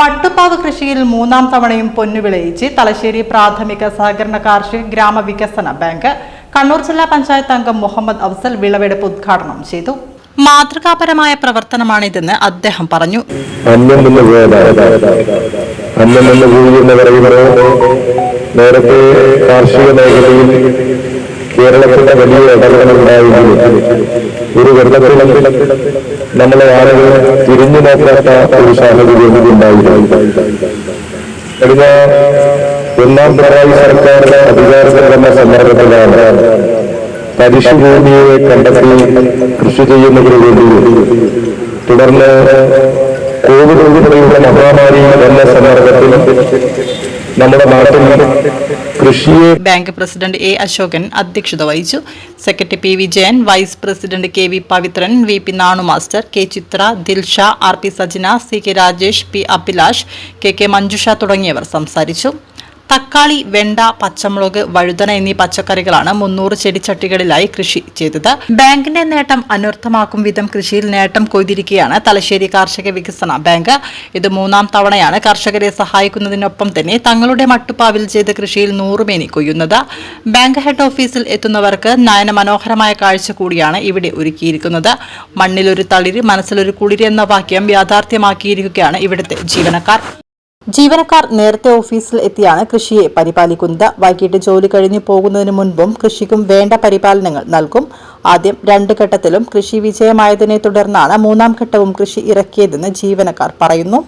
മട്ടുപ്പാവ് കൃഷിയിൽ മൂന്നാം തവണയും പൊന്നു വിളയിച്ച് തലശ്ശേരി പ്രാഥമിക സഹകരണ കാർഷിക ഗ്രാമവികസന ബാങ്ക് കണ്ണൂർ ജില്ലാ പഞ്ചായത്ത് അംഗം മുഹമ്മദ് അഫ്സൽ വിളവെടുപ്പ് ഉദ്ഘാടനം ചെയ്തു. മാതൃകാപരമായ പ്രവർത്തനമാണിതെന്ന് അദ്ദേഹം പറഞ്ഞു. നേരത്തെ കാർഷിക മേഖലയിൽ കേരളത്തിന്റെ വലിയ ഇടപെടലുണ്ടായിരുന്നു. ഒരു വെള്ളത്തിലും നമ്മളെ ആളുകൾ തിരിഞ്ഞു നോക്കാത്ത ഒരു സാഹചര്യം ഉണ്ടായിരുന്നു ഒന്നാം പിണറായി സർക്കാരിന്റെ അധികാരത്തിൽ വന്ന സന്ദർഭത്തിലാണ് പരിശുഭൂമിയെ കണ്ടെത്തി കൃഷി ചെയ്യുന്നതിന് വേണ്ടി തുടർന്ന് കോവിഡ് ഉൾപ്പെടെയുള്ള മഹാമാരി വന്ന സന്ദർഭത്തിൽ നമ്മുടെ നാട്ടിൽ കൃഷിയെ ബാങ്ക് പ്രസിഡന്റ് എ അശോകൻ അധ്യക്ഷത വഹിച്ചു. Secretary P V Jayan vice president K V Pavithran V P Nanu master K Chitra Dilsha R P Sajana C K Rajesh P Abhilash K K Manjusha തുടങ്ങിയവർ സംസാരിച്ചു. തക്കാളി വെണ്ട പച്ചമുളക് വഴുതന എന്നീ പച്ചക്കറികളാണ് മുന്നൂറ് ചെടിച്ചട്ടികളിലായി കൃഷി ചെയ്തത്. ബാങ്കിന്റെ നേട്ടം അനർത്ഥമാക്കും വിധം കൃഷിയിൽ നേട്ടം കൊയ്തിരിക്കുകയാണ് തലശ്ശേരി കാർഷിക വികസന ബാങ്ക്. ഇത് മൂന്നാം തവണയാണ് കർഷകരെ സഹായിക്കുന്നതിനൊപ്പം തന്നെ തങ്ങളുടെ മട്ടുപ്പാവിൽ ചെയ്ത കൃഷിയിൽ നൂറുമേനി കൊയ്യുന്നത്. ബാങ്ക് ഹെഡ് ഓഫീസിൽ എത്തുന്നവർക്ക് നയന മനോഹരമായ കാഴ്ച കൂടിയാണ് ഇവിടെ ഒരുക്കിയിരിക്കുന്നത്. മണ്ണിലൊരു തളിര് മനസ്സിലൊരു കുളിര് എന്ന വാക്യം യാഥാർത്ഥ്യമാക്കിയിരിക്കുകയാണ് ഇവിടുത്തെ ജീവനക്കാർ. ജീവനക്കാർ നേരത്തെ ഓഫീസിൽ എത്തിയാണ് കൃഷിയെ പരിപാലിക്കുന്നത്. വൈകിട്ട് ജോലി കഴിഞ്ഞു പോകുന്നതിന് മുൻപും കൃഷിക്കും വേണ്ട പരിപാലനങ്ങൾ നൽകും. ആദ്യം രണ്ട് ഘട്ടത്തിലും കൃഷി വിജയമായതിനെ തുടർന്നാണ് മൂന്നാം ഘട്ടവും കൃഷി ഇറക്കിയതെന്ന് ജീവനക്കാർ പറയുന്നു.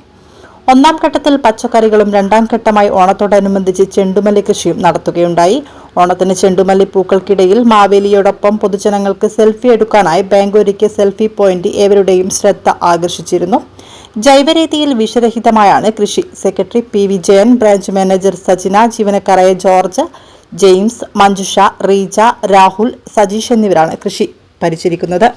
ഒന്നാം ഘട്ടത്തിൽ പച്ചക്കറികളും രണ്ടാം ഘട്ടമായി ഓണത്തോടനുബന്ധിച്ച് ചെണ്ടുമല്ലി കൃഷിയും നടത്തുകയുണ്ടായി. ഓണത്തിന് ചെണ്ടുമല്ലി പൂക്കൾക്കിടയിൽ മാവേലിയോടൊപ്പം പൊതുജനങ്ങൾക്ക് സെൽഫി എടുക്കാനായി ബാങ്ക് സെൽഫി പോയിന്റ് ഏവരുടെയും ശ്രദ്ധ ആകർഷിച്ചിരുന്നു. ജൈവരീതിയിൽ വിഷരഹിതമായാണ് കൃഷി. Secretary P V Jayan branch manager Sajina ജീവനക്കാരായ George James Manjusha Reeja Rahul Sajeesh എന്നിവരാണ് കൃഷി പരിചരിക്കുന്നത്.